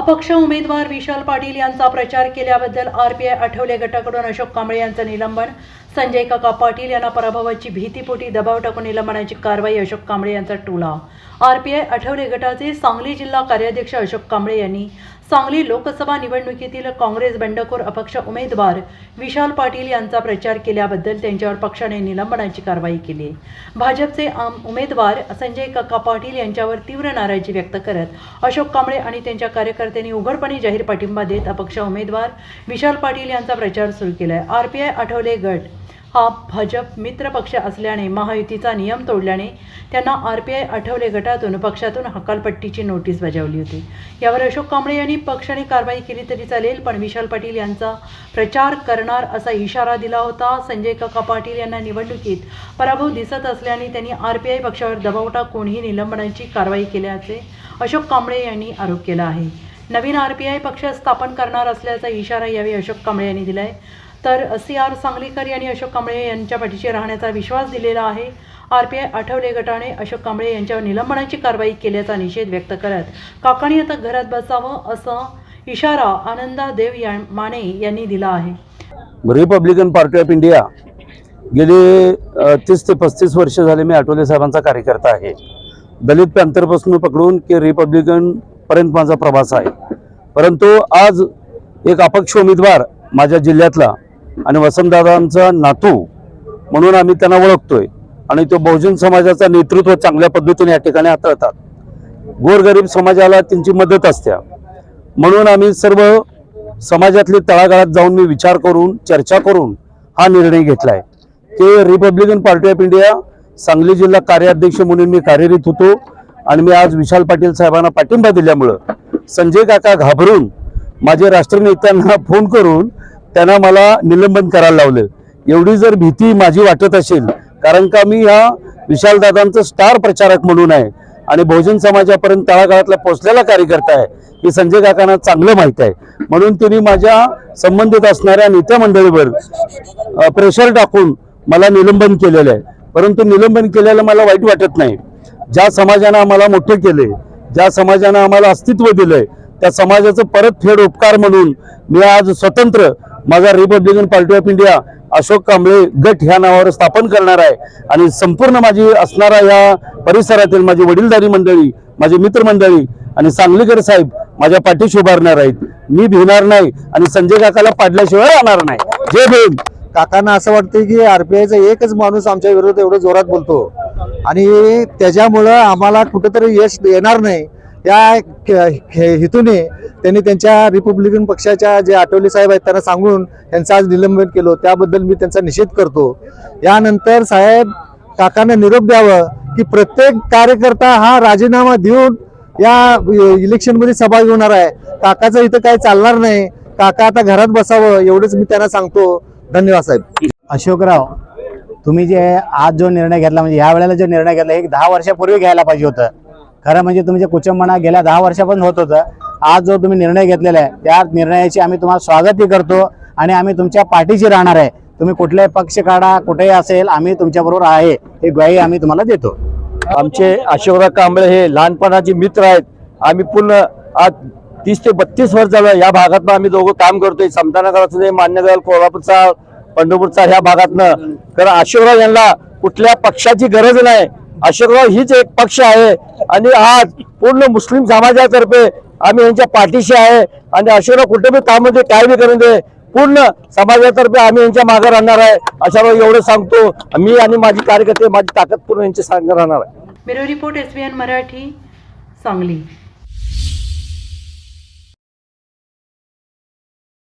अपक्ष उमेदवार विशाल पाटील यांचा प्रचार केल्याबद्दल आरपीआय आठवले गटाकडून अशोक कांबळे यांचं निलंबन संजय काका पाटील यांना पराभवाची भीतीपोटी दबाव टाकून निलंबनाची कारवाई अशोक कांबळे यांचा टोला. आरपीआय आठवले गटाचे सांगली जिल्हा कार्याध्यक्ष अशोक कांबळे यांनी सांगली लोकसभा निवडणुकीतील काँग्रेस बंडखोर अपक्ष उमेदवार विशाल पाटील यांचा प्रचार केल्याबद्दल त्यांच्यावर पक्षाने निलंबनाची कारवाई केली. भाजपचे आम उमेदवार संजय काका पाटील यांच्यावर तीव्र नाराजी व्यक्त करत अशोक कांबळे आणि त्यांच्या कार्यकर्त्यांनी उघडपणे जाहीर पाठिंबा देत अपक्ष उमेदवार विशाल पाटील यांचा प्रचार सुरू केलाय. आरपीआय आठवले गट हा भाजप मित्र पक्ष असल्याने महायुतीचा नियम तोडल्याने त्यांना आरपीआय आठवले गटातून पक्षातून हकालपट्टीची नोटीस बजावली होती. यावर अशोक कांबळे यांनी पक्षाने कारवाई केली तरी चालेल पण विशाल पाटील यांचा प्रचार करणार असा इशारा दिला होता. संजय काका पाटील यांना निवडणुकीत पराभव दिसत असल्याने त्यांनी आर पी आय पक्षावर दबाव टाकून ही निलंबनाची कारवाई केल्याचे अशोक कांबळे यांनी आरोप केला आहे. नवीन आर पी आय पक्ष स्थापन करणार असल्याचा इशारा यावेळी अशोक कांबळे यांनी दिलाय. तर सी आर सांगलीकर यांनी अशोक कांबळे यांच्या पाठीशी राहण्याचा विश्वास दिलेला आहे. आर पी आय आठवले गटाने अशोक कांबळे यांच्यावर निलंबनाची कारवाई केल्याचा निषेध व्यक्त करत काकाणी आता घरात बसावं असा इशारा आनंदा देव या माने यांनी दिला आहे. रिपब्लिकन पार्टी ऑफ इंडिया गेली तीस ते पस्तीस वर्ष झाले मी आठवले साहेबांचा कार्यकर्ता आहे. दलित पॅंथरपासून पकडून की रिपब्लिकन पर्यंत माझा प्रवास आहे. परंतु आज एक अपक्ष उमेदवार माझ्या जिल्ह्यातला आणि वसंतदादांचा नातू म्हणून आम्ही त्यांना ओळखतोय. आणि तो बहुजन समाजाचा नेतृत्व चांगल्या पद्धतीने या ठिकाणी हाताळतात. गोरगरीब समाजाला त्यांची मदत असते. म्हणून आम्ही सर्व समाजातले तळागाळात जाऊन मी विचार करून चर्चा करून हा निर्णय घेतला आहे की Republican Party of India Sangli जिल्हा कार्याध्यक्ष म्हणून मी कार्यरत होतो. आणि मी आज विशाल पाटील साहेबांना पाठिंबा दिल्यामुळं संजय काका घाबरून माझे राष्ट्रनेत्यांना फोन करून त्यांना मला निलंबन करायला लावलं. एवढी जर भीती माझी वाटत असेल कारण का मी ह्या विशालदादांचं स्टार प्रचारक म्हणून आहे आणि बहुजन समाजापर्यंत तळागाळातला पोचलेला कार्यकर्ता आहे हे संजय काकांना चांगलं माहीत आहे. म्हणून त्यांनी माझ्या संबंधित असणाऱ्या नेत्या मंडळीवर प्रेशर टाकून मला निलंबन केलेलं आहे. परंतु निलंबन केलेलं मला वाईट वाटत नाही. ज्या समाजानं आम्हाला मोठे केले ज्या समाजानं आम्हाला अस्तित्व दिलंय त्या समाजाचं परतफेड उपकार म्हणून मी आज स्वतंत्र माझा Republican Party of India Ashok Kamble गट ह्या नावावर स्थापन करणार आहे. आणि संपूर्ण माझी असणारा या परिसरातील माझी वडीलधारी मंडळी माझी मित्रमंडळी आणि सांगलीकर साहेब माझ्या पाठीशी उभारणार आहेत. मी भिणार नाही आणि संजय काकाला पाडल्याशिवाय राहणार नाही. जय भीम. काकांना असं वाटतं की आरपीआयचा एकच माणूस आमच्या विरोधात एवढं जोरात बोलतो. आणि त्याच्यामुळं आम्हाला कुठंतरी यश येणार नाही. त्या हेतूने त्यांनी त्यांच्या रिपब्लिकन पक्षाच्या जे आठवले साहेब आहेत त्यांना सांगून त्यांचं आज निलंबन केलं. त्याबद्दल मी त्यांचा निषेध करतो. यानंतर साहेब काकांना निरोप द्यावं की प्रत्येक कार्यकर्ता हा राजीनामा देऊन या इलेक्शनमध्ये सहभागी होणार आहे. काकाचं इथं काही चालणार नाही. काका आता घरात बसावं एवढंच मी त्यांना सांगतो. धन्यवाद साहेब. अशोकराव तुम्ही जे आज जो निर्णय घेतला म्हणजे ह्या वेळेला जो निर्णय घेतला हे दहा वर्षापूर्वी घ्यायला पाहिजे होतं. खरं म्हणजे तुमचे कुचंबणा गेल्या दहा वर्षापासून होत होतं आज जो तुम्ही निर्णय घेतलेला आहे त्या निर्णयाची आम्ही तुम्हाला स्वागतही करतो आणि आम्ही तुमच्या पाठीशी राहणार आहे. तुम्ही कुठलाही पक्ष काढा कुठेही असेल आम्ही तुमच्याबरोबर आहे ही ग्वाही आम्ही तुम्हाला देतो. आमचे अशोकराव कांबळे हे लहानपणाचे मित्र आहेत. आम्ही पूर्ण आज तीस ते बत्तीस वर्ष झालं या भागातनं आम्ही दोघं काम करतोय. समतानगराचं मान्यगड कोल्हापूरचा पंढरपूरचा ह्या भागातनं. कारण अशोकराव यांना कुठल्या पक्षाची गरज नाही. अशोकराव हीच एक पक्ष आहे. आणि आज पूर्ण मुस्लिम समाजातर्फे आम्ही यांच्या पाठीशी आहे. आणि अशोकराव कुठे बी कामध्ये काय बी करून दे पूर्ण समाजातर्फे आम्ही यांच्या मागे राहणार आहे. अशावर एवढं सांगतो मी आणि माझी कार्यकर्ते माझी ताकद पूर्ण यांच्या सांग राहणार आहे. Bureau report S Marathi Sangli.